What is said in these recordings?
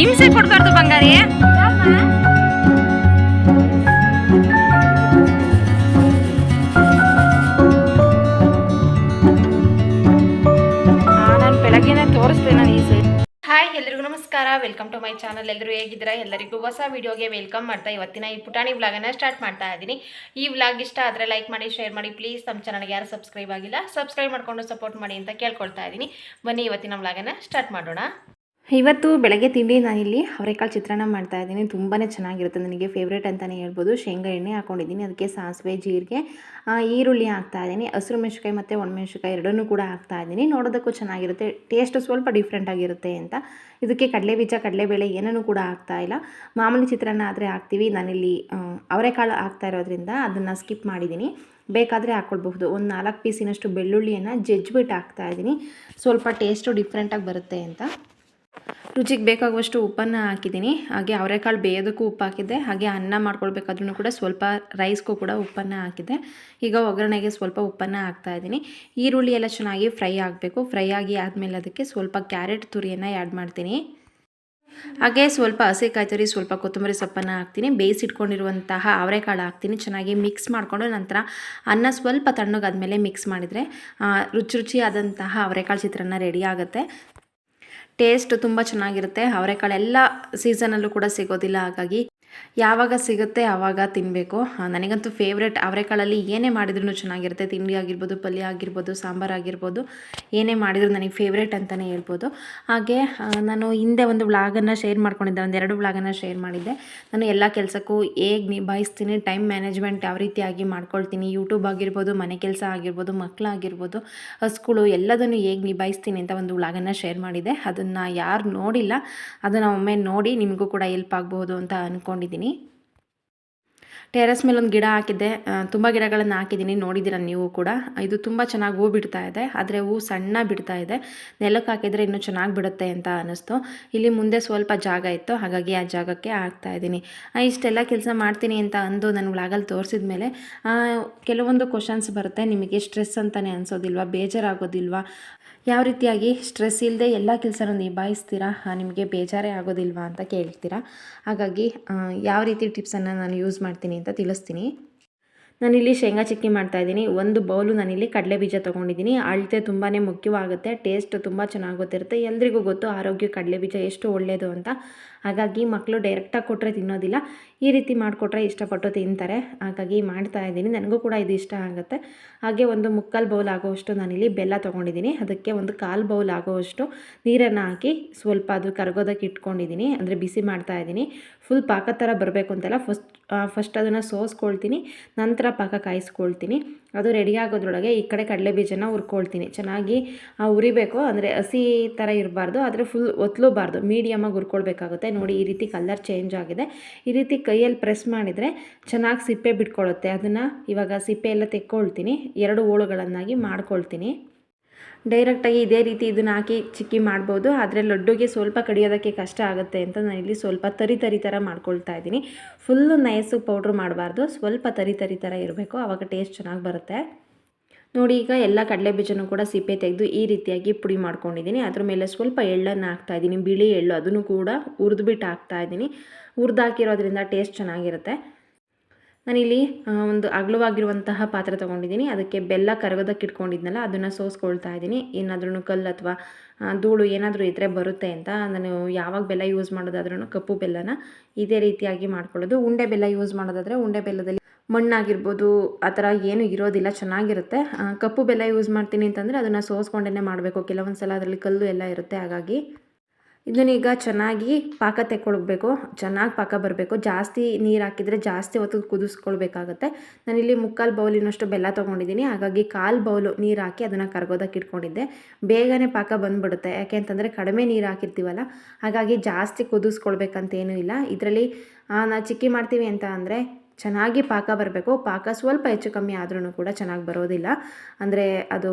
ರೀ ಕೊಡ್ಬಾರ್ದು ಬಂಗಾರಿ. ಹಾಯ್ ಎಲ್ರಿಗೂ ನಮಸ್ಕಾರ. ವೆಲ್ಕಮ್ ಟು ಮೈ ಚಾನಲ್ ಎಲ್ಲರೂ ಹೇಗಿದ್ದೀರಾ? ಎಲ್ಲರಿಗೂ ಹೊಸ ವಿಡಿಯೋಗೆ ವೆಲ್ಕಮ್ ಮಾಡ್ತಾ ಇವತ್ತಿನ ಈ ಪುಟಾಣಿ ವ್ಲಾಗನ್ನು ಸ್ಟಾರ್ಟ್ ಮಾಡ್ತಾ ಇದ್ದೀನಿ. ಈ ವ್ಲಾಗ್ ಇಷ್ಟ ಆದರೆ ಲೈಕ್ ಮಾಡಿ ಶೇರ್ ಮಾಡಿ. ಪ್ಲೀಸ್ ನಮ್ಮ ಚಾನಲ್ಗೆ ಯಾರು ಸಬ್ಸ್ಕ್ರೈಬ್ ಆಗಿಲ್ಲ ಸಬ್ಸ್ಕ್ರೈಬ್ ಮಾಡ್ಕೊಂಡು ಸಪೋರ್ಟ್ ಮಾಡಿ ಅಂತ ಕೇಳ್ಕೊಳ್ತಾ ಇದ್ದೀನಿ. ಬನ್ನಿ ಇವತ್ತಿನ ವ್ಲಾಗನ್ನು ಸ್ಟಾರ್ಟ್ ಮಾಡೋಣ. ಇವತ್ತು ಬೆಳಗ್ಗೆ ತಿಂಡಿ ನಾನಿಲ್ಲಿ ಅವರೆಕಾಳು ಚಿತ್ರಾನ್ನ ಮಾಡ್ತಾ ಇದ್ದೀನಿ. ತುಂಬಾ ಚೆನ್ನಾಗಿರುತ್ತೆ. ನನಗೆ ಫೇವ್ರೇಟ್ ಅಂತಲೇ ಹೇಳ್ಬೋದು. ಶೇಂಗಾ ಎಣ್ಣೆ ಹಾಕೊಂಡಿದ್ದೀನಿ. ಅದಕ್ಕೆ ಸಾಸಿವೆ, ಜೀರಿಗೆ ಈರುಳ್ಳಿ ಹಾಕ್ತಾ ಇದ್ದೀನಿ. ಹಸಿರು ಮೆಣಸಿಕಾಯಿ ಮತ್ತು ಒಣಮೆಣಸಿಕಾಯಿ ಎರಡನ್ನೂ ಕೂಡ ಹಾಕ್ತಾ ಇದ್ದೀನಿ. ನೋಡೋದಕ್ಕೂ ಚೆನ್ನಾಗಿರುತ್ತೆ. ಟೇಸ್ಟ್ ಸ್ವಲ್ಪ ಡಿಫ್ರೆಂಟ್ ಆಗಿರುತ್ತೆ ಅಂತ. ಇದಕ್ಕೆ ಕಡಲೆ ಬೀಜ ಕಡಲೆಬೇಳೆ ಏನೂ ಕೂಡ ಹಾಕ್ತಾ ಇಲ್ಲ. ಮಾಮೂಲಿ ಚಿತ್ರಾನ್ನ ಆದರೆ ಹಾಕ್ತೀವಿ. ನಾನಿಲ್ಲಿ ಅವರೆಕಾಳು ಹಾಕ್ತಾ ಇರೋದ್ರಿಂದ ಅದನ್ನು ಸ್ಕಿಪ್ ಮಾಡಿದ್ದೀನಿ. ಬೇಕಾದರೆ ಹಾಕ್ಕೊಳ್ಬಹುದು ಒಂದು ನಾಲ್ಕು ಪೀಸಿನಷ್ಟು ಬೆಳ್ಳುಳ್ಳಿಯನ್ನು ಜಜ್ಜಿಬಿಟ್ಟು ಹಾಕ್ತಾ ಇದ್ದೀನಿ. ಸ್ವಲ್ಪ ಟೇಸ್ಟು ಡಿಫ್ರೆಂಟಾಗಿ ಬರುತ್ತೆ ಅಂತ. ರುಚಿಗೆ ಬೇಕಾಗುವಷ್ಟು ಉಪ್ಪನ್ನು ಹಾಕಿದ್ದೀನಿ. ಹಾಗೆ ಅವರೆಕಾಳು ಬೇಯೋದಕ್ಕೂ ಉಪ್ಪು ಹಾಕಿದ್ದೆ. ಹಾಗೆ ಅನ್ನ ಮಾಡ್ಕೊಳ್ಬೇಕಾದ್ರೂ ಕೂಡ ಸ್ವಲ್ಪ ರೈಸ್ಗೂ ಕೂಡ ಉಪ್ಪನ್ನು ಹಾಕಿದ್ದೆ. ಈಗ ಒಗ್ಗರಣೆಗೆ ಸ್ವಲ್ಪ ಉಪ್ಪನ್ನು ಹಾಕ್ತಾ ಇದ್ದೀನಿ. ಈರುಳ್ಳಿ ಎಲ್ಲ ಚೆನ್ನಾಗಿ ಫ್ರೈ ಆಗಬೇಕು. ಫ್ರೈ ಆಗಿ ಆದಮೇಲೆ ಅದಕ್ಕೆ ಸ್ವಲ್ಪ ಕ್ಯಾರೆಟ್ ತುರಿಯನ್ನು ಆ್ಯಡ್ ಮಾಡ್ತೀನಿ. ಹಾಗೆ ಸ್ವಲ್ಪ ಹಸಿ ತುರಿ, ಸ್ವಲ್ಪ ಕೊತ್ತಂಬರಿ ಸೊಪ್ಪನ್ನು ಹಾಕ್ತೀನಿ. ಬೇಯಿಸಿಟ್ಕೊಂಡಿರುವಂತಹ ಅವರೆಕಾಳು ಹಾಕ್ತೀನಿ. ಚೆನ್ನಾಗಿ ಮಿಕ್ಸ್ ಮಾಡಿಕೊಂಡು ನಂತರ ಅನ್ನ ಸ್ವಲ್ಪ ತಣ್ಣಗಾದ್ಮೇಲೆ ಮಿಕ್ಸ್ ಮಾಡಿದರೆ ರುಚಿ ರುಚಿಯಾದಂತಹ ಅವರೆಕಾಳು ಚಿತ್ರಾನ್ನ ರೆಡಿ ಆಗುತ್ತೆ. ಟೇಸ್ಟ್ ತುಂಬ ಚೆನ್ನಾಗಿರುತ್ತೆ. ಅವರೆಕಾಳು ಎಲ್ಲ ಸೀಸನಲ್ಲೂ ಕೂಡ ಸಿಗೋದಿಲ್ಲ. ಹಾಗಾಗಿ ಯಾವಾಗ ಸಿಗುತ್ತೆ ಆವಾಗ ತಿನ್ನಬೇಕು ನನಗಂತೂ ಫೇವ್ರೆಟ್ ಅವರೆಕಾಳಲ್ಲಿ ಏನೇ ಮಾಡಿದ್ರೂ ಚೆನ್ನಾಗಿರುತ್ತೆ. ತಿಂಡಿ ಆಗಿರ್ಬೋದು, ಪಲ್ಯ ಆಗಿರ್ಬೋದು, ಸಾಂಬಾರು ಆಗಿರ್ಬೋದು, ಏನೇ ಮಾಡಿದ್ರು ನನಗೆ ಫೇವ್ರೇಟ್ ಅಂತಲೇ ಹೇಳ್ಬೋದು. ಹಾಗೆ ನಾನು ಹಿಂದೆ ಒಂದು ವ್ಲಾಗನ್ನು ಶೇರ್ ಮಾಡ್ಕೊಂಡಿದ್ದೆ ಒಂದೆರಡು ವ್ಲಾಗನ್ನು ಶೇರ್ ಮಾಡಿದ್ದೆ. ನಾನು ಎಲ್ಲ ಕೆಲಸಕ್ಕೂ ಹೇಗೆ ನಿಭಾಯಿಸ್ತೀನಿ ಟೈಮ್ ಮ್ಯಾನೇಜ್ಮೆಂಟ್ ಯಾವ ರೀತಿಯಾಗಿ ಮಾಡ್ಕೊಳ್ತೀನಿ ಯೂಟ್ಯೂಬ್ ಆಗಿರ್ಬೋದು, ಮನೆ ಕೆಲಸ ಆಗಿರ್ಬೋದು ಮಕ್ಕಳಾಗಿರ್ಬೋದು ಹಸ್ಗಳು ಎಲ್ಲದನ್ನು ಹೇಗೆ ನಿಭಾಯಿಸ್ತೀನಿ ಅಂತ ಒಂದು ವ್ಲಾಗನ್ನು ಶೇರ್ ಮಾಡಿದ್ದೆ. ಅದನ್ನು ಯಾರು ನೋಡಿಲ್ಲ, ಅದನ್ನು ಒಮ್ಮೆ ನೋಡಿ ನಿಮಗೂ ಕೂಡ ಹೆಲ್ಪ್ ಆಗ್ಬೋದು ಅಂತ ಅಂದ್ಕೊಂಡಿದ್ದೀನಿ ಟೆರೆಸ್ ಮೇಲೆ ಒಂದು ಗಿಡ ಹಾಕಿದ್ದೆ. ತುಂಬ ಗಿಡಗಳನ್ನು ಹಾಕಿದ್ದೀನಿ. ನೋಡಿದ್ದೀರ ನೀವು ಕೂಡ. ಇದು ತುಂಬ ಚೆನ್ನಾಗಿ ಹೂ ಬಿಡ್ತಾ ಇದೆ. ಆದರೆ ಹೂ ಸಣ್ಣ ಬಿಡ್ತಾ ಇದೆ. ನೆಲಕ್ಕೆ ಹಾಕಿದರೆ ಇನ್ನೂ ಚೆನ್ನಾಗಿ ಬಿಡುತ್ತೆ ಅಂತ ಅನ್ನಿಸ್ತು. ಇಲ್ಲಿ ಮುಂದೆ ಸ್ವಲ್ಪ ಜಾಗ ಇತ್ತು. ಹಾಗಾಗಿ ಆ ಜಾಗಕ್ಕೆ ಹಾಕ್ತಾ ಇದ್ದೀನಿ. ಇಷ್ಟೆಲ್ಲ ಕೆಲಸ ಮಾಡ್ತೀನಿ ಅಂತ ಅಂದು ನಾನು ವ್ಲಾಗಲ್ಲಿ ತೋರಿಸಿದ ಮೇಲೆ ಕೆಲವೊಂದು ಕ್ವಶನ್ಸ್ ಬರುತ್ತೆ. ನಿಮಗೆ ಸ್ಟ್ರೆಸ್ ಅಂತಲೇ ಅನಿಸೋದಿಲ್ವಾ? ಬೇಜಾರಾಗೋದಿಲ್ವಾ? ಯಾವ ರೀತಿಯಾಗಿ ಸ್ಟ್ರೆಸ್ ಇಲ್ಲದೆ ಎಲ್ಲ ಕೆಲಸನೂ ನಿಭಾಯಿಸ್ತೀರಾ? ನಿಮಗೆ ಬೇಜಾರೇ ಆಗೋದಿಲ್ವಾ ಅಂತ ಕೇಳ್ತೀರಾ? ಹಾಗಾಗಿ ಯಾವ ರೀತಿ ಟಿಪ್ಸನ್ನು ನಾನು ಯೂಸ್ ಮಾಡ್ತೀನಿ ಅಂತ ತಿಳಿಸ್ತೀನಿ. ನಾನಿಲ್ಲಿ ಶೇಂಗಾ ಚಿಕ್ಕಿ ಮಾಡ್ತಾಯಿದ್ದೀನಿ ಒಂದು ಬೌಲು ನಾನಿಲ್ಲಿ ಕಡಲೆ ಬೀಜ ತೊಗೊಂಡಿದ್ದೀನಿ. ಅಳತೆ ತುಂಬಾ ಮುಖ್ಯವಾಗುತ್ತೆ. ಟೇಸ್ಟ್ ತುಂಬ ಚೆನ್ನಾಗುತ್ತಿರುತ್ತೆ ಎಲ್ರಿಗೂ ಗೊತ್ತು ಆರೋಗ್ಯ ಕಡಲೆ ಬೀಜ ಎಷ್ಟು ಒಳ್ಳೆಯದು ಅಂತ. ಹಾಗಾಗಿ ಮಕ್ಕಳು ಡೈರೆಕ್ಟಾಗಿ ಕೊಟ್ಟರೆ ತಿನ್ನೋದಿಲ್ಲ. ಈ ರೀತಿ ಮಾಡಿಕೊಟ್ರೆ ಇಷ್ಟಪಟ್ಟು ತಿಂತಾರೆ. ಹಾಗಾಗಿ ಮಾಡ್ತಾ ಇದ್ದೀನಿ. ನನಗೂ ಕೂಡ ಇದು ಇಷ್ಟ ಆಗುತ್ತೆ. ಹಾಗೆ ಒಂದು ಮುಕ್ಕಾಲು ಬೌಲ್ ಆಗೋವಷ್ಟು ನಾನಿಲ್ಲಿ ಬೆಲ್ಲ ತೊಗೊಂಡಿದ್ದೀನಿ. ಅದಕ್ಕೆ ಒಂದು ಕಾಲು ಬೌಲ್ ಆಗೋವಷ್ಟು ನೀರನ್ನು ಹಾಕಿ ಸ್ವಲ್ಪ ಅದು ಕರಗೋದಕ್ಕೆ ಇಟ್ಕೊಂಡಿದ್ದೀನಿ. ಅಂದರೆ ಬಿಸಿ ಮಾಡ್ತಾ ಇದ್ದೀನಿ. ಫುಲ್ ಪಾಕ ಥರ ಬರಬೇಕು ಅಂತೆಲ್ಲ ಫಸ್ಟ್ ಫಸ್ಟ್ ಅದನ್ನು ಸೋಸ್ಕೊಳ್ತೀನಿ, ನಂತರ ಪಾಕ ಕಾಯಿಸ್ಕೊಳ್ತೀನಿ. ಅದು ರೆಡಿ ಆಗೋದ್ರೊಳಗೆ ಈ ಕಡೆ ಕಡಲೆ ಬೀಜನ ಹುರ್ಕೊಳ್ತೀನಿ. ಚೆನ್ನಾಗಿ ಉರಿಬೇಕು ಅಂದರೆ ಹಸಿ ಥರ ಇರಬಾರ್ದು, ಆದರೆ ಫುಲ್ ಒತ್ತಲೂಬಾರ್ದು ಮೀಡಿಯಮಾಗಿ ಹುರ್ಕೊಳ್ಬೇಕಾಗುತ್ತೆ. ನೋಡಿ, ಈ ರೀತಿ ಕಲರ್ ಚೇಂಜ್ ಆಗಿದೆ. ಈ ರೀತಿ ಕೈಯಲ್ಲಿ ಪ್ರೆಸ್ ಮಾಡಿದರೆ ಚೆನ್ನಾಗಿ ಸಿಪ್ಪೆ ಬಿಟ್ಕೊಳ್ಳುತ್ತೆ ಅದನ್ನು ಇವಾಗ ಸಿಪ್ಪೆ ಎಲ್ಲ ತೆಕ್ಕೊಳ್ತೀನಿ. ಎರಡು ಹೋಳುಗಳನ್ನಾಗಿ ಮಾಡ್ಕೊಳ್ತೀನಿ. ಡೈರೆಕ್ಟಾಗಿ ಇದೇ ರೀತಿ ಇದನ್ನು ಹಾಕಿ ಚಿಕ್ಕಿ ಮಾಡ್ಬೋದು. ಆದರೆ ಲಡ್ಡುಗೆ ಸ್ವಲ್ಪ ಕಡಿಯೋದಕ್ಕೆ ಕಷ್ಟ ಆಗುತ್ತೆ ಅಂತ ನಾನು ಇಲ್ಲಿ ಸ್ವಲ್ಪ ತರಿ ತರಿ ಥರ ಮಾಡ್ಕೊಳ್ತಾ ಇದ್ದೀನಿ. ಫುಲ್ಲು ನೈಸು ಪೌಡ್ರ್ ಮಾಡಬಾರ್ದು. ಸ್ವಲ್ಪ ತರಿ ತರಿ ಥರ ಇರಬೇಕು. ಆವಾಗ ಟೇಸ್ಟ್ ಚೆನ್ನಾಗಿ ಬರುತ್ತೆ. ನೋಡಿ, ಈಗ ಎಲ್ಲ ಕಡಲೆ ಬೀಜನೂ ಕೂಡ ಸಿಪ್ಪೆ ತೆಗೆದು ಈ ರೀತಿಯಾಗಿ ಪುಡಿ ಮಾಡ್ಕೊಂಡಿದ್ದೀನಿ. ಅದ್ರ ಮೇಲೆ ಸ್ವಲ್ಪ ಎಳ್ಳನ್ನು ಹಾಕ್ತಾ ಇದ್ದೀನಿ. ಬಿಳಿ ಎಳ್ಳು, ಅದನ್ನು ಕೂಡ ಹುರಿದ್ಬಿಟ್ಟು ಹಾಕ್ತಾ ಇದ್ದೀನಿ. ಹುರಿದಾಕಿರೋದ್ರಿಂದ ಟೇಸ್ಟ್ ಚೆನ್ನಾಗಿರುತ್ತೆ. ನಾನಿಲ್ಲಿ ಒಂದು ಅಗಲವಾಗಿರುವಂತಹ ಪಾತ್ರೆ ತೊಗೊಂಡಿದ್ದೀನಿ. ಅದಕ್ಕೆ ಬೆಲ್ಲ ಕರಗೋದಕ್ಕೆ ಇಟ್ಕೊಂಡಿದ್ನಲ್ಲ ಅದನ್ನು ಸೋಸ್ಕೊಳ್ತಾ ಇದ್ದೀನಿ. ಏನಾದ್ರೂ ಕಲ್ಲು ಅಥವಾ ಧೂಳು ಏನಾದರೂ ಇದ್ದರೆ ಬರುತ್ತೆ ಅಂತ. ನಾನು ಯಾವಾಗ ಬೆಲ್ಲ ಯೂಸ್ ಮಾಡೋದಾದ್ರೂ ಕಪ್ಪು ಬೆಲ್ಲನ ಇದೇ ರೀತಿಯಾಗಿ ಮಾಡ್ಕೊಳ್ಳೋದು. ಉಂಡೆ ಬೆಲ್ಲ ಯೂಸ್ ಮಾಡೋದಾದರೆ ಉಂಡೆ ಬೆಲ್ಲದಲ್ಲಿ ಮಣ್ಣಾಗಿರ್ಬೋದು, ಆ ಥರ ಏನು ಇರೋದಿಲ್ಲ, ಚೆನ್ನಾಗಿರುತ್ತೆ. ಕಪ್ಪು ಬೆಲ್ಲ ಯೂಸ್ ಮಾಡ್ತೀನಿ ಅಂತಂದರೆ ಅದನ್ನು ಸೋಸ್ಕೊಂಡೇ ಮಾಡಬೇಕು. ಕೆಲವೊಂದು ಸಲ ಅದರಲ್ಲಿ ಕಲ್ಲು ಎಲ್ಲ ಇರುತ್ತೆ, ಹಾಗಾಗಿ. ಇದನ್ನೀಗ ಚೆನ್ನಾಗಿ ಪಾಕ ತೆಕ್ಕೊಳ್ಬೇಕು, ಚೆನ್ನಾಗಿ ಪಾಕ ಬರಬೇಕು. ಜಾಸ್ತಿ ನೀರು ಹಾಕಿದರೆ ಜಾಸ್ತಿ ಹೊತ್ತು ಕುದಿಸ್ಕೊಳ್ಬೇಕಾಗತ್ತೆ. ನಾನಿಲ್ಲಿ ಮುಕ್ಕಾಲು ಬೌಲಿನಷ್ಟು ಬೆಲ್ಲ ತೊಗೊಂಡಿದ್ದೀನಿ. ಹಾಗಾಗಿ ಕಾಲು ಬೌಲು ನೀರು ಹಾಕಿ ಅದನ್ನು ಕರ್ಗೋದಕ್ಕೆ ಇಟ್ಕೊಂಡಿದ್ದೆ. ಬೇಗನೆ ಪಾಕ ಬಂದುಬಿಡುತ್ತೆ. ಯಾಕೆ ಅಂತಂದರೆ ಕಡಿಮೆ ನೀರು ಹಾಕಿರ್ತೀವಲ್ಲ, ಹಾಗಾಗಿ ಜಾಸ್ತಿ ಕುದಿಸ್ಕೊಳ್ಬೇಕಂತೇನೂ ಇಲ್ಲ. ಇದರಲ್ಲಿ ನಾವು ಚಿಕ್ಕಿ ಮಾಡ್ತೀವಿ ಅಂತ ಅಂದರೆ ಚೆನ್ನಾಗಿ ಪಾಕ ಬರಬೇಕು. ಪಾಕ ಸ್ವಲ್ಪ ಹೆಚ್ಚು ಕಮ್ಮಿ ಆದ್ರೂ ಕೂಡ ಚೆನ್ನಾಗಿ ಬರೋದಿಲ್ಲ. ಅಂದರೆ ಅದು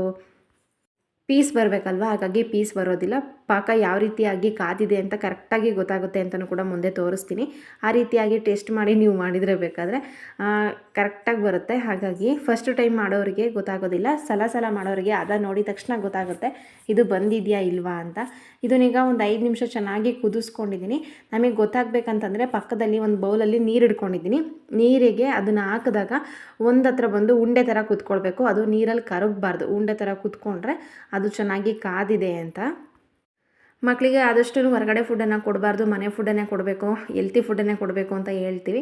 ಪೀಸ್ ಬರಬೇಕಲ್ವಾ? ಹಾಗಾಗಿ ಪೀಸ್ ಬರೋದಿಲ್ಲ. ಪಾಕ ಯಾವ ರೀತಿಯಾಗಿ ಕಾದಿದೆ ಅಂತ ಕರೆಕ್ಟಾಗಿ ಗೊತ್ತಾಗುತ್ತೆ ಅಂತಲೂ ಕೂಡ ಮುಂದೆ ತೋರಿಸ್ತೀನಿ. ಆ ರೀತಿಯಾಗಿ ಟೇಸ್ಟ್ ಮಾಡಿ ನೀವು ಮಾಡಿದರೆ ಬೇಕಾದರೆ ಕರೆಕ್ಟಾಗಿ ಬರುತ್ತೆ. ಹಾಗಾಗಿ ಫಸ್ಟ್ ಟೈಮ್ ಮಾಡೋರಿಗೆ ಗೊತ್ತಾಗೋದಿಲ್ಲ. ಸಲ ಸಲ ಮಾಡೋರಿಗೆ ಅದ ನೋಡಿದ ತಕ್ಷಣ ಗೊತ್ತಾಗುತ್ತೆ, ಇದು ಬಂದಿದೆಯಾ ಇಲ್ವಾ ಅಂತ. ಇದನ್ನೀಗ ಒಂದು ಐದು ನಿಮಿಷ ಚೆನ್ನಾಗಿ ಕುದಿಸ್ಕೊಂಡಿದ್ದೀನಿ. ನಮಗೆ ಗೊತ್ತಾಗಬೇಕಂತಂದರೆ ಪಕ್ಕದಲ್ಲಿ ಒಂದು ಬೌಲಲ್ಲಿ ನೀರು ಇಟ್ಕೊಂಡಿದ್ದೀನಿ ನೀರಿಗೆ ಅದನ್ನು ಹಾಕಿದಾಗ ಒಂದು ಬಂದು ಉಂಡೆ ಥರ ಕೂತ್ಕೊಳ್ಬೇಕು. ಅದು ನೀರಲ್ಲಿ ಕರಗಬಾರ್ದು. ಉಂಡೆ ಥರ ಕುತ್ಕೊಂಡ್ರೆ ಅದು ಚೆನ್ನಾಗಿ ಕಾದಿದೆ ಅಂತ. ಮಕ್ಕಳಿಗೆ ಆದಷ್ಟು ಹೊರಗಡೆ ಫುಡ್ಡನ್ನು ಕೊಡಬಾರ್ದು, ಮನೆ ಫುಡ್ಡನ್ನೇ ಕೊಡಬೇಕು ಎಲ್ತಿ ಫುಡ್ಡನ್ನೇ ಕೊಡಬೇಕು ಅಂತ ಹೇಳ್ತೀವಿ.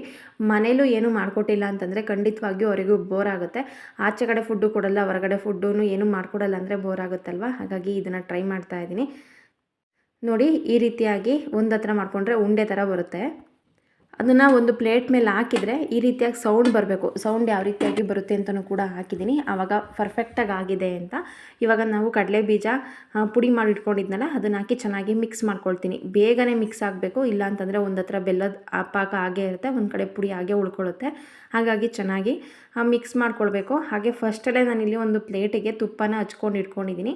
ಮನೇಲೂ ಏನೂ ಮಾಡಿಕೊಟ್ಟಿಲ್ಲ ಅಂತಂದರೆ ಖಂಡಿತವಾಗಿಯೂ ಅವರಿಗೂ ಬೋರ್ ಆಗುತ್ತೆ. ಆಚೆ ಕಡೆ ಫುಡ್ಡು ಕೊಡಲ್ಲ, ಹೊರಗಡೆ ಫುಡ್ಡೂ ಏನೂ ಮಾಡಿಕೊಡಲ್ಲ ಅಂದರೆ ಬೋರ್ ಆಗುತ್ತಲ್ವ? ಹಾಗಾಗಿ ಇದನ್ನು ಟ್ರೈ ಮಾಡ್ತಾ ಇದ್ದೀನಿ. ನೋಡಿ, ಈ ರೀತಿಯಾಗಿ ಒಂದು ಹತ್ರ ಮಾಡಿಕೊಂಡ್ರೆ ಉಂಡೆ ಥರ ಬರುತ್ತೆ. ಅದನ್ನು ಒಂದು ಪ್ಲೇಟ್ ಮೇಲೆ ಹಾಕಿದರೆ ಈ ರೀತಿಯಾಗಿ ಸೌಂಡ್ ಬರಬೇಕು. ಸೌಂಡ್ ಯಾವ ರೀತಿಯಾಗಿ ಬರುತ್ತೆ ಅಂತಲೂ ಕೂಡ ಹಾಕಿದ್ದೀನಿ. ಆವಾಗ ಪರ್ಫೆಕ್ಟಾಗಿ ಆಗಿದೆ ಅಂತ. ಇವಾಗ ನಾವು ಕಡಲೆ ಬೀಜ ಪುಡಿ ಮಾಡಿ ಇಟ್ಕೊಂಡಿದ್ನಲ್ಲ, ಅದನ್ನು ಹಾಕಿ ಚೆನ್ನಾಗಿ ಮಿಕ್ಸ್ ಮಾಡ್ಕೊಳ್ತೀನಿ. ಬೇಗನೆ ಮಿಕ್ಸ್ ಆಗಬೇಕು. ಇಲ್ಲ ಅಂತಂದರೆ ಒಂದು ಹತ್ರ ಬೆಲ್ಲದ ಪಾಕ ಹಾಗೇ ಇರುತ್ತೆ, ಒಂದು ಕಡೆ ಪುಡಿ ಹಾಗೆ ಉಳ್ಕೊಳ್ಳುತ್ತೆ. ಹಾಗಾಗಿ ಚೆನ್ನಾಗಿ ಮಿಕ್ಸ್ ಮಾಡ್ಕೊಳ್ಬೇಕು. ಹಾಗೆ ಫಸ್ಟಲ್ಲೇ ನಾನಿಲ್ಲಿ ಒಂದು ಪ್ಲೇಟಿಗೆ ತುಪ್ಪನ ಹಚ್ಕೊಂಡು ಇಟ್ಕೊಂಡಿದ್ದೀನಿ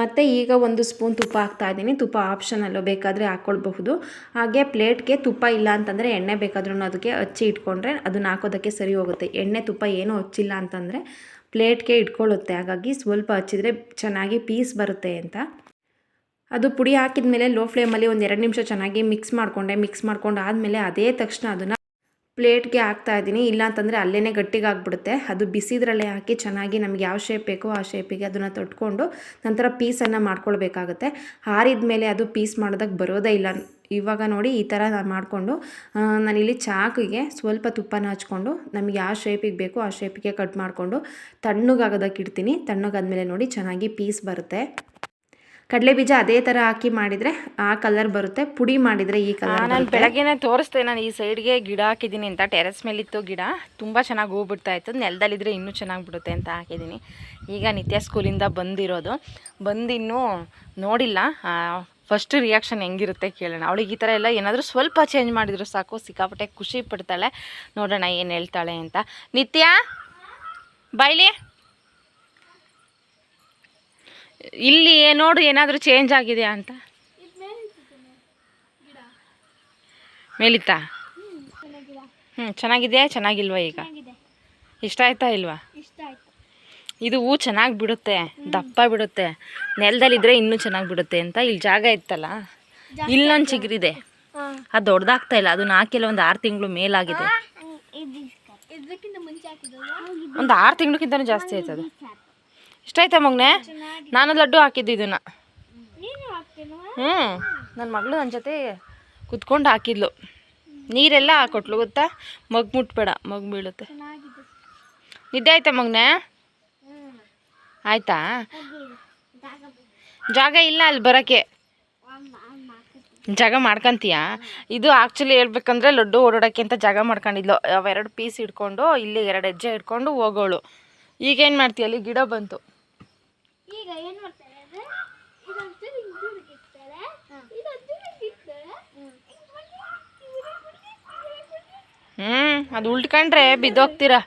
ಮತ್ತು ಈಗ ಒಂದು ಸ್ಪೂನ್ ತುಪ್ಪ ಹಾಕ್ತಾ ಇದ್ದೀನಿ. ತುಪ್ಪ ಆಪ್ಷನಲ್ಲು ಬೇಕಾದರೆ ಹಾಕ್ಕೊಳ್ಬಹುದು ಹಾಗೆ ಪ್ಲೇಟ್ಗೆ ತುಪ್ಪ ಇಲ್ಲ ಅಂತಂದರೆ ಎಣ್ಣೆ ಬೇಕಾದ್ರೂ ಅದಕ್ಕೆ ಹಚ್ಚಿ ಇಟ್ಕೊಂಡ್ರೆ ಅದನ್ನ ಹಾಕೋದಕ್ಕೆ ಸರಿ ಹೋಗುತ್ತೆ. ಎಣ್ಣೆ ತುಪ್ಪ ಏನೂ ಹಚ್ಚಿಲ್ಲ ಅಂತಂದರೆ ಪ್ಲೇಟ್ಗೆ ಇಟ್ಕೊಳ್ಳುತ್ತೆ. ಹಾಗಾಗಿ ಸ್ವಲ್ಪ ಹಚ್ಚಿದರೆ ಚೆನ್ನಾಗಿ ಪೀಸ್ ಬರುತ್ತೆ ಅಂತ. ಅದು ಪುಡಿ ಹಾಕಿದ ಮೇಲೆ ಲೋ ಫ್ಲೇಮಲ್ಲಿ ಒಂದು ಎರಡು ನಿಮಿಷ ಚೆನ್ನಾಗಿ ಮಿಕ್ಸ್ ಮಾಡಿಕೊಂಡೆ. ಮಿಕ್ಸ್ ಮಾಡ್ಕೊಂಡು ಆದಮೇಲೆ ಅದೇ ತಕ್ಷಣ ಅದನ್ನು ಪ್ಲೇಟ್ಗೆ ಹಾಕ್ತಾ ಇದ್ದೀನಿ. ಇಲ್ಲ ಅಂತಂದರೆ ಅಲ್ಲೇ ಗಟ್ಟಿಗೆ ಆಗ್ಬಿಡುತ್ತೆ ಅದು ಬಿಸಿದ್ರಲ್ಲೇ ಹಾಕಿ ಚೆನ್ನಾಗಿ ನಮ್ಗೆ ಯಾವ ಶೇಪ್ ಬೇಕೋ ಆ ಶೇಪಿಗೆ ಅದನ್ನು ತೊಟ್ಕೊಂಡು ನಂತರ ಪೀಸನ್ನು ಮಾಡ್ಕೊಳ್ಬೇಕಾಗುತ್ತೆ. ಆರಿದ ಮೇಲೆ ಅದು ಪೀಸ್ ಮಾಡೋದಕ್ಕೆ ಬರೋದೇ ಇಲ್ಲ. ಇವಾಗ ನೋಡಿ ಈ ಥರ ಮಾಡಿಕೊಂಡು ನಾನಿಲ್ಲಿ ಚಾಕಿಗೆ ಸ್ವಲ್ಪ ತುಪ್ಪನ ಹಚ್ಕೊಂಡು ನಮಗೆ ಯಾವ ಶೇಪಿಗೆ ಬೇಕೋ ಆ ಶೇಪಿಗೆ ಕಟ್ ಮಾಡಿಕೊಂಡು ತಣ್ಣಗಾಗೋದಕ್ಕೆ ಇಡ್ತೀನಿ. ತಣ್ಣಗಾದ ಮೇಲೆ ನೋಡಿ ಚೆನ್ನಾಗಿ ಪೀಸ್ ಬರುತ್ತೆ. ಕಡಲೆ ಬೀಜ ಅದೇ ಥರ ಹಾಕಿ ಮಾಡಿದರೆ ಆ ಕಲರ್ ಬರುತ್ತೆ. ಪುಡಿ ಮಾಡಿದರೆ ಈ ಕಲರ್ ನಾನು ಬೆಳಗ್ಗೆನೆ ತೋರಿಸ್ದೆ ನಾನು ಈ ಸೈಡ್ಗೆ ಗಿಡ ಹಾಕಿದ್ದೀನಿ ಅಂತ. ಟೆರೆಸ್ ಮೇಲಿತ್ತು ಗಿಡ. ತುಂಬ ಚೆನ್ನಾಗಿ ಹೂ ಬಿಡ್ತಾ ಇತ್ತು. ನೆಲದಲ್ಲಿದ್ದರೆ ಇನ್ನೂ ಚೆನ್ನಾಗಿ ಬಿಡುತ್ತೆ ಅಂತ ಹಾಕಿದ್ದೀನಿ. ಈಗ ನಿತ್ಯ ಸ್ಕೂಲಿಂದ ಬಂದಿರೋದು. ಬಂದಿನ್ನೂ ನೋಡಿಲ್ಲ. ಫಸ್ಟ್ ರಿಯಾಕ್ಷನ್ ಹೆಂಗಿರುತ್ತೆ ಕೇಳೋಣ. ಅವಳಿಗೆ ಈ ಥರ ಎಲ್ಲ ಏನಾದರೂ ಸ್ವಲ್ಪ ಚೇಂಜ್ ಮಾಡಿದ್ರು ಸಾಕು. ಸಿಕ್ಕಾಪಟ್ಟೆ ಖುಷಿ ಪಡ್ತಾಳೆ. ನೋಡೋಣ ಏನು ಹೇಳ್ತಾಳೆ ಅಂತ. ನಿತ್ಯ ಬಾಯ್ಲಿ ಇಲ್ಲಿ ನೋಡು ಏನಾದರೂ ಚೇಂಜ್ ಆಗಿದೆಯಾ ಅಂತ? ಮೇಲಿತ್ತಾ? ಹ್ಞೂ ಚೆನ್ನಾಗಿದೆಯಾ? ಚೆನ್ನಾಗಿಲ್ವಾ ಈಗ? ಇಷ್ಟ ಆಯ್ತಾ ಇಲ್ವಾ? ಇದು ಹೂ ಚೆನ್ನಾಗಿ ಬಿಡುತ್ತೆ ದಪ್ಪ ಬಿಡುತ್ತೆ. ನೆಲದಲ್ಲಿದ್ದರೆ ಇನ್ನೂ ಚೆನ್ನಾಗಿ ಬಿಡುತ್ತೆ ಅಂತ ಇಲ್ಲಿ ಜಾಗ ಇತ್ತಲ್ಲ? ಇಲ್ಲೊಂದು ಚಿಗುರಿದೆ. ಅದು ದೊಡ್ಡದಾಗ್ತಾ ಇಲ್ಲ ಅದು ಹಾಕಿಲ್ಲ ಒಂದು ಆರು ತಿಂಗಳು ಮೇಲಾಗಿದೆ. ಒಂದು ಆರು ತಿಂಗಳಿಗಿಂತ ಜಾಸ್ತಿ ಆಯ್ತದು. ಇಷ್ಟ ಆಯ್ತಾ ಮಗನೆ? ನಾನು ಲಡ್ಡು ಹಾಕಿದ್ದು ಇದನ್ನು. ಹ್ಞೂ ನನ್ನ ಮಗಳು ನನ್ನ ಜೊತೆ ಕುತ್ಕೊಂಡು ಹಾಕಿದ್ಲು. ನೀರೆಲ್ಲ ಹಾಕೊಟ್ಲು ಗೊತ್ತಾ? ಮಗ್ ಮುಟ್ಬೇಡ ಮಗ್ ಬೀಳುತ್ತೆ. ನಿದ್ದೆ ಆಯ್ತಾ ಮಗನೆ? ಆಯ್ತಾ? ಜಾಗ ಜಾಗ ಇಲ್ಲ ಅಲ್ಲಿ ಬರೋಕ್ಕೆ. ಜಾಗ ಮಾಡ್ಕೊಂತೀಯಾ? ಇದು ಆ್ಯಕ್ಚುಲಿ ಹೇಳ್ಬೇಕಂದ್ರೆ ಲಡ್ಡು ಓಡಾಡೋಕ್ಕೆ ಅಂತ ಜಾಗ ಮಾಡ್ಕೊಂಡಿದ್ಲು. ಅವೆರಡು ಪೀಸ್ ಇಟ್ಕೊಂಡು ಇಲ್ಲಿ ಎರಡು ಹೆಜ್ಜೆ ಇಟ್ಕೊಂಡು ಹೋಗೋಳು. ಈಗೇನು ಮಾಡ್ತೀಯ ಅಲ್ಲಿ ಗಿಡ ಬಂತು. ಈಗ ಏನ್ ಮಾಡ್ತಾರೆ ಅಂದ್ರೆ ಹಿಂಗ್ ಹಿಂಗ್ ಹ್ಞೂ ಅದು ಉಲ್ಟ್ಕೊಂಡ್ರೆ ಬಿದ್ದೋಗ್ತೀರಾ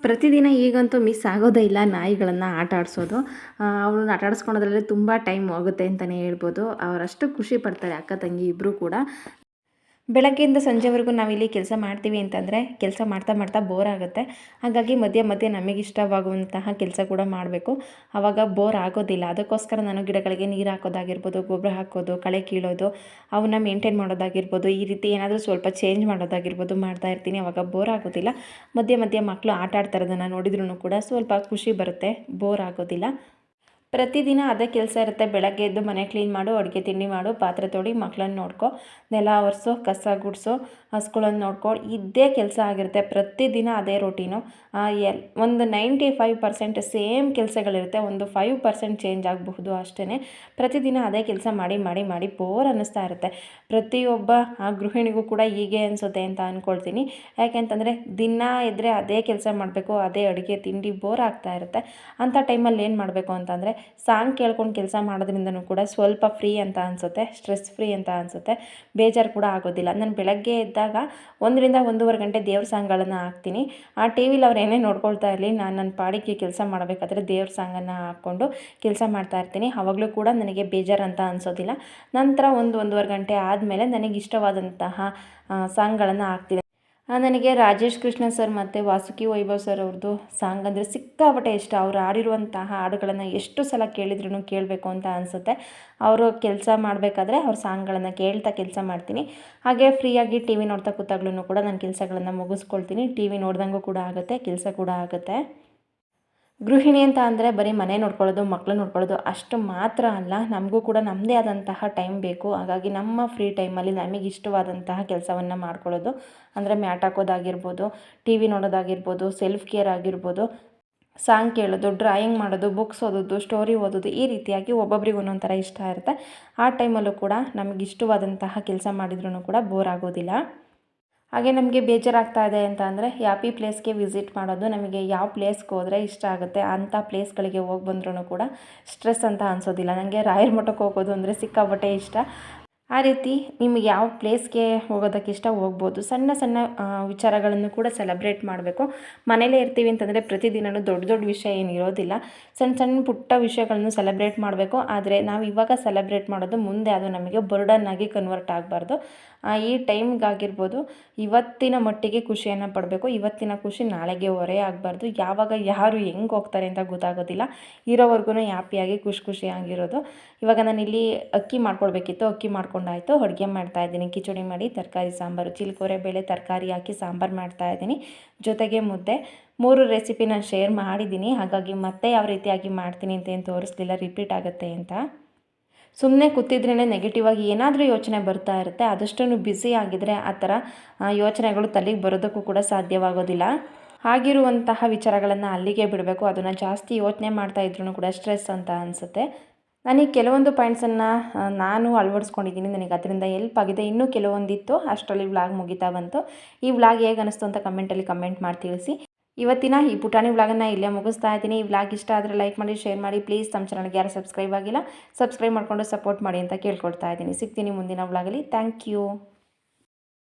ಪ್ರತಿದಿನ ಈಗಂತೂ ಮಿಸ್ ಆಗೋದೇ ಇಲ್ಲ ನಾಯಿಗಳನ್ನು ಆಟ ಆಡಿಸೋದು. ಅವ್ರನ್ನ ಆಟ ಆಡಿಸ್ಕೊಳೋದ್ರಲ್ಲಿ ತುಂಬ ಟೈಮ್ ಹೋಗುತ್ತೆ ಅಂತಲೇ ಹೇಳ್ಬೋದು. ಅವರಷ್ಟು ಖುಷಿ ಪಡ್ತಾರೆ ಅಕ್ಕ ತಂಗಿ ಇಬ್ಬರೂ ಕೂಡ. ಬೆಳಗ್ಗೆಯಿಂದ ಸಂಜೆವರೆಗೂ ನಾವಿಲ್ಲಿ ಕೆಲಸ ಮಾಡ್ತೀವಿ ಅಂತಂದರೆ ಕೆಲಸ ಮಾಡ್ತಾ ಮಾಡ್ತಾ ಬೋರ್ ಆಗುತ್ತೆ. ಹಾಗಾಗಿ ಮಧ್ಯೆ ಮಧ್ಯೆ ನಮಗೆ ಇಷ್ಟವಾಗುವಂತಹ ಕೆಲಸ ಕೂಡ ಮಾಡಬೇಕು. ಆವಾಗ ಬೋರ್ ಆಗೋದಿಲ್ಲ. ಅದಕ್ಕೋಸ್ಕರ ನಾನು ಗಿಡಗಳಿಗೆ ನೀರು ಹಾಕೋದಾಗಿರ್ಬೋದು, ಗೊಬ್ಬರ ಹಾಕೋದು, ಕಳೆ ಕೀಳೋದು, ಅವನ್ನ ಮೇಂಟೈನ್ ಮಾಡೋದಾಗಿರ್ಬೋದು, ಈ ರೀತಿ ಏನಾದರೂ ಸ್ವಲ್ಪ ಚೇಂಜ್ ಮಾಡೋದಾಗಿರ್ಬೋದು ಮಾಡ್ತಾ ಇರ್ತೀನಿ. ಆವಾಗ ಬೋರ್ ಆಗೋದಿಲ್ಲ. ಮಧ್ಯೆ ಮಧ್ಯೆ ಮಕ್ಕಳು ಆಟ ಆಡ್ತಾ ಇರೋದನ್ನು ನೋಡಿದ್ರೂ ಕೂಡ ಸ್ವಲ್ಪ ಖುಷಿ ಬರುತ್ತೆ. ಬೋರ್ ಆಗೋದಿಲ್ಲ. ಪ್ರತಿದಿನ ಅದೇ ಕೆಲಸ ಇರುತ್ತೆ. ಬೆಳಗ್ಗೆ ಎದ್ದು ಮನೆ ಕ್ಲೀನ್ ಮಾಡು, ಅಡುಗೆ ತಿಂಡಿ ಮಾಡು, ಪಾತ್ರೆ ತೊಡಿ ಮಕ್ಕಳನ್ನ ನೋಡ್ಕೊ, ನೆಲ ಒರೆಸೋ, ಕಸ ಗುಡಿಸೋ ಹಸ್ಗಳನ್ನ ನೋಡ್ಕೊ, ಇದೇ ಕೆಲಸ ಆಗಿರುತ್ತೆ. ಪ್ರತಿದಿನ ಅದೇ ರೊಟೀನು ಎಲ್, ಒಂದು ನೈಂಟಿ ಫೈವ್ ಪರ್ಸೆಂಟ್ ಸೇಮ್ ಕೆಲಸಗಳಿರುತ್ತೆ. ಒಂದು ಫೈವ್ ಪರ್ಸೆಂಟ್ ಚೇಂಜ್ ಆಗಬಹುದು ಅಷ್ಟೇ ಪ್ರತಿದಿನ ಅದೇ ಕೆಲಸ ಮಾಡಿ ಮಾಡಿ ಮಾಡಿ ಬೋರ್ ಅನ್ನಿಸ್ತಾ ಇರುತ್ತೆ. ಪ್ರತಿಯೊಬ್ಬ, ಆ, ಗೃಹಿಣಿಗೂ ಕೂಡ ಹೀಗೆ ಅನಿಸುತ್ತೆ ಅಂತ ಅಂದ್ಕೊಳ್ತೀನಿ ಯಾಕೆಂತಂದರೆ ದಿನ ಇದ್ದರೆ ಅದೇ ಕೆಲಸ ಮಾಡಬೇಕು, ಅದೇ ಅಡುಗೆ, ತಿಂಡಿ ಬೋರ್ ಆಗ್ತಾ ಇರುತ್ತೆ. ಅಂಥ ಟೈಮಲ್ಲಿ ಏನು ಮಾಡಬೇಕು ಅಂತಂದರೆ ಸಾಂಗ್ ಕೇಳ್ಕೊಂಡು ಕೆಲಸ ಮಾಡೋದ್ರಿಂದನೂ ಕೂಡ ಸ್ವಲ್ಪ ಫ್ರೀ ಅಂತ ಅನಿಸುತ್ತೆ, ಸ್ಟ್ರೆಸ್ ಫ್ರೀ ಅಂತ ಅನಿಸುತ್ತೆ, ಬೇಜಾರು ಕೂಡ ಆಗೋದಿಲ್ಲ. ನಾನು ಬೆಳಗ್ಗೆ ಎದ್ದಾಗ ಒಂದರಿಂದ ಒಂದೂವರೆ ಗಂಟೆ ದೇವ್ರ ಸಾಂಗ್ಗಳನ್ನು ಹಾಕ್ತೀನಿ. ಆ ಟಿ ವಿಲಿ ಅವ್ರು ಏನೇ ನೋಡ್ಕೊಳ್ತಾ ಇರಲಿ, ನಾನು ನನ್ನ ಪಾಡಿಗೆ ಕೆಲಸ ಮಾಡಬೇಕಾದ್ರೆ ದೇವ್ರ ಸಾಂಗನ್ನು ಹಾಕ್ಕೊಂಡು ಕೆಲಸ ಮಾಡ್ತಾ ಇರ್ತೀನಿ. ಆವಾಗಲೂ ಕೂಡ ನನಗೆ ಬೇಜಾರು ಅಂತ ಅನಿಸೋದಿಲ್ಲ. ನಂತರ ಒಂದು ಒಂದೂವರೆ ಗಂಟೆ ಆದಮೇಲೆ ನನಗೆ ಇಷ್ಟವಾದಂತಹ ಸಾಂಗ್ಗಳನ್ನು ಹಾಕ್ತೀನಿ. ನನಗೆ ರಾಜೇಶ್ ಕೃಷ್ಣ ಸರ್ ಮತ್ತು ವಾಸುಕಿ ವೈಭವ್ ಸರ್ ಅವ್ರದ್ದು ಸಾಂಗ್ ಅಂದರೆ ಸಿಕ್ಕಾಪಟ್ಟೆ ಇಷ್ಟ. ಅವ್ರು ಆಡಿರುವಂತಹ ಹಾಡುಗಳನ್ನು ಎಷ್ಟು ಸಲ ಕೇಳಿದ್ರೂ ಕೇಳಬೇಕು ಅಂತ ಅನಿಸುತ್ತೆ. ಅವರು ಕೆಲಸ ಮಾಡಬೇಕಾದ್ರೆ ಅವ್ರ ಸಾಂಗ್ಗಳನ್ನು ಕೇಳ್ತಾ ಕೆಲಸ ಮಾಡ್ತೀನಿ. ಹಾಗೆ ಫ್ರೀಯಾಗಿ ಟಿ ವಿ ನೋಡ್ತಾ ಕೂತಾಗ್ಲೂ ಕೂಡ ನಾನು ಕೆಲಸಗಳನ್ನು ಮುಗಿಸ್ಕೊಳ್ತೀನಿ. ಟಿ ವಿ ನೋಡ್ದಂಗೂ ಕೂಡ ಆಗುತ್ತೆ, ಕೆಲಸ ಕೂಡ ಆಗುತ್ತೆ. ಗೃಹಿಣಿ ಅಂತ ಅಂದರೆ ಬರೀ ಮನೆ ನೋಡ್ಕೊಳ್ಳೋದು ಮಕ್ಕಳು ನೋಡ್ಕೊಳ್ಳೋದು ಅಷ್ಟು ಮಾತ್ರ ಅಲ್ಲ. ನಮಗೂ ಕೂಡ ನಮ್ಮದೇ ಆದಂತಹ ಟೈಮ್ ಬೇಕು. ಹಾಗಾಗಿ ನಮ್ಮ ಫ್ರೀ ಟೈಮಲ್ಲಿ ನಮಗೆ ಇಷ್ಟವಾದಂತಹ ಕೆಲಸವನ್ನು ಮಾಡ್ಕೊಳ್ಳೋದು. ಅಂದರೆ ಮ್ಯಾಟ್ ಹಾಕೋದಾಗಿರ್ಬೋದು ಟಿ ವಿ ನೋಡೋದಾಗಿರ್ಬೋದು ಸೆಲ್ಫ್ ಕೇರ್ ಆಗಿರ್ಬೋದು ಸಾಂಗ್ ಕೇಳೋದು ಡ್ರಾಯಿಂಗ್ ಮಾಡೋದು ಬುಕ್ಸ್ ಓದೋದು ಸ್ಟೋರಿ ಓದೋದು ಈ ರೀತಿಯಾಗಿ ಒಬ್ಬೊಬ್ರಿಗೆ ಒಂದೊಂದು ಥರ ಇಷ್ಟ ಇರುತ್ತೆ. ಆ ಟೈಮಲ್ಲೂ ಕೂಡ ನಮಗೆ ಇಷ್ಟವಾದಂತಹ ಕೆಲಸ ಮಾಡಿದ್ರೂ ಕೂಡ ಬೋರ್ ಆಗೋದಿಲ್ಲ. ಹಾಗೆ ನಮಗೆ ಬೇಜಾರಾಗ್ತಾ ಇದೆ ಅಂತ ಅಂದರೆ ಯಾಪಿ ಪ್ಲೇಸ್ಗೆ ವಿಸಿಟ್ ಮಾಡೋದು ನಮಗೆ ಯಾವ ಪ್ಲೇಸ್ಗೆ ಹೋದರೆ ಇಷ್ಟ ಆಗುತ್ತೆ ಅಂಥ ಪ್ಲೇಸ್ಗಳಿಗೆ ಹೋಗಿ ಬಂದ್ರೂ ಕೂಡ ಸ್ಟ್ರೆಸ್ ಅಂತ ಅನಿಸೋದಿಲ್ಲ. ನನಗೆ ರಾಯರ ಮಠಕ್ಕೆ ಹೋಗೋದು ಅಂದರೆ ಸಿಕ್ಕಾಪಟ್ಟೆ ಇಷ್ಟ. ಆ ರೀತಿ ನಿಮಗೆ ಯಾವ ಪ್ಲೇಸ್ಗೆ ಹೋಗೋದಕ್ಕೆ ಇಷ್ಟ ಹೋಗ್ಬೋದು. ಸಣ್ಣ ಸಣ್ಣ ವಿಚಾರಗಳನ್ನು ಕೂಡ ಸೆಲೆಬ್ರೇಟ್ ಮಾಡಬೇಕು. ಮನೇಲೇ ಇರ್ತೀವಿ ಅಂತಂದರೆ ಪ್ರತಿದಿನವೂ ದೊಡ್ಡ ದೊಡ್ಡ ವಿಷಯ ಏನು ಇರೋದಿಲ್ಲ. ಸಣ್ಣ ಸಣ್ಣ ಪುಟ್ಟ ವಿಷಯಗಳನ್ನು ಸೆಲೆಬ್ರೇಟ್ ಮಾಡಬೇಕು. ಆದರೆ ನಾವು ಇವಾಗ ಸೆಲೆಬ್ರೇಟ್ ಮಾಡೋದು ಮುಂದೆ ಅದು ನಮಗೆ ಬರ್ಡನ್ ಆಗಿ ಕನ್ವರ್ಟ್ ಆಗಬಾರ್ದು. ಈ ಟೈಮ್ಗಾಗಿರ್ಬೋದು ಇವತ್ತಿನ ಮಟ್ಟಿಗೆ ಖುಷಿಯನ್ನು ಪಡಬೇಕು. ಇವತ್ತಿನ ಖುಷಿ ನಾಳೆಗೆ ಹೊರೆ ಆಗಬಾರ್ದು. ಯಾವಾಗ ಯಾರು ಹೆಂಗೆ ಹೋಗ್ತಾರೆ ಅಂತ ಗೊತ್ತಾಗೋದಿಲ್ಲ. ಇರೋವರೆಗೂ ಹ್ಯಾಪಿಯಾಗಿ ಖುಷಿ ಖುಷಿಯಾಗಿರೋದು. ಇವಾಗ ನಾನು ಇಲ್ಲಿ ಅಕ್ಕಿ ಮಾಡ್ಕೊಳ್ಬೇಕಿತ್ತು. ಅಕ್ಕಿ ಮಾಡ್ಕೊಂಡಾಯಿತು ಅಡುಗೆ ಮಾಡ್ತಾ ಇದ್ದೀನಿ. ಕಿಚಡಿ ಮಾಡಿ, ತರಕಾರಿ, ಸಾಂಬಾರು, ಚಿಲ್ಕೋರೆ, ಬೇಳೆ, ತರಕಾರಿ ಹಾಕಿ ಸಾಂಬಾರು ಮಾಡ್ತಾ ಇದ್ದೀನಿ. ಜೊತೆಗೆ ಮುದ್ದೆ. ಮೂರು ರೆಸಿಪಿ ನಾನು ಶೇರ್ ಮಾಡಿದ್ದೀನಿ. ಹಾಗಾಗಿ ಮತ್ತೆ ಯಾವ ರೀತಿಯಾಗಿ ಮಾಡ್ತೀನಿ ಅಂತ ಏನು ತೋರಿಸ್ಲಿಲ್ಲ ರಿಪೀಟ್ ಆಗುತ್ತೆ ಅಂತ. ಸುಮ್ಮನೆ ಕೂತಿದ್ರೇ ನೆಗೆಟಿವ್ ಆಗಿ ಏನಾದರೂ ಯೋಚನೆ ಬರ್ತಾ ಇರುತ್ತೆ. ಅದಷ್ಟು ಬ್ಯುಸಿ ಆಗಿದ್ದರೆ ಆ ಥರ ಯೋಚನೆಗಳು ತಲೆಗೆ ಬರೋದಕ್ಕೂ ಕೂಡ ಸಾಧ್ಯವಾಗೋದಿಲ್ಲ. ಆಗಿರುವಂತಹ ವಿಚಾರಗಳನ್ನು ಅಲ್ಲಿಗೆ ಬಿಡಬೇಕು. ಅದನ್ನು ಜಾಸ್ತಿ ಯೋಚನೆ ಮಾಡ್ತಾ ಇದ್ರೂ ಕೂಡ ಸ್ಟ್ರೆಸ್ ಅಂತ ಅನಿಸುತ್ತೆ. ನನಗೆ ಕೆಲವೊಂದು ಪಾಯಿಂಟ್ಸನ್ನು ನಾನು ಅಳವಡಿಸ್ಕೊಂಡಿದ್ದೀನಿ, ನನಗೆ ಅದರಿಂದ ಎಲ್ಪ್ ಆಗಿದೆ. ಇನ್ನೂ ಕೆಲವೊಂದಿತ್ತು, ಅಷ್ಟರಲ್ಲಿ ವ್ಲಾಗ್ ಮುಗಿತಾ ಬಂತು. ಈ ವ್ಲಾಗ್ ಹೇಗೆ ಅನಿಸ್ತು ಅಂತ ಕಮೆಂಟಲ್ಲಿ ಕಮೆಂಟ್ ಮಾಡಿ ತಿಳಿಸಿ. ಇವತ್ತಿನ ಈ ಪುಟಾಣಿ ವ್ಲಾಗನ್ನು ಇಲ್ಲೇ ಮುಗಿಸ್ತಾ ಇದ್ದೀನಿ. ಈ ವ್ಲಾಗ್ ಇಷ್ಟ ಆದರೆ ಲೈಕ್ ಮಾಡಿ ಶೇರ್ ಮಾಡಿ. ಪ್ಲೀಸ್ ನಮ್ಮ ಚಾನಲ್ಗೆ ಯಾರು ಸಬ್ಸ್ಕ್ರೈಬ್ ಆಗಿಲ್ಲ ಸಬ್ಸ್ಕ್ರೈಬ್ ಮಾಡಿಕೊಂಡು ಸಪೋರ್ಟ್ ಮಾಡಿ ಅಂತ ಕೇಳ್ಕೊಡ್ತಾ ಇದ್ದೀನಿ. ಸಿಗ್ತೀನಿ ಮುಂದಿನ ವ್ಲಾಗಲ್ಲಿ ಥ್ಯಾಂಕ್ ಯು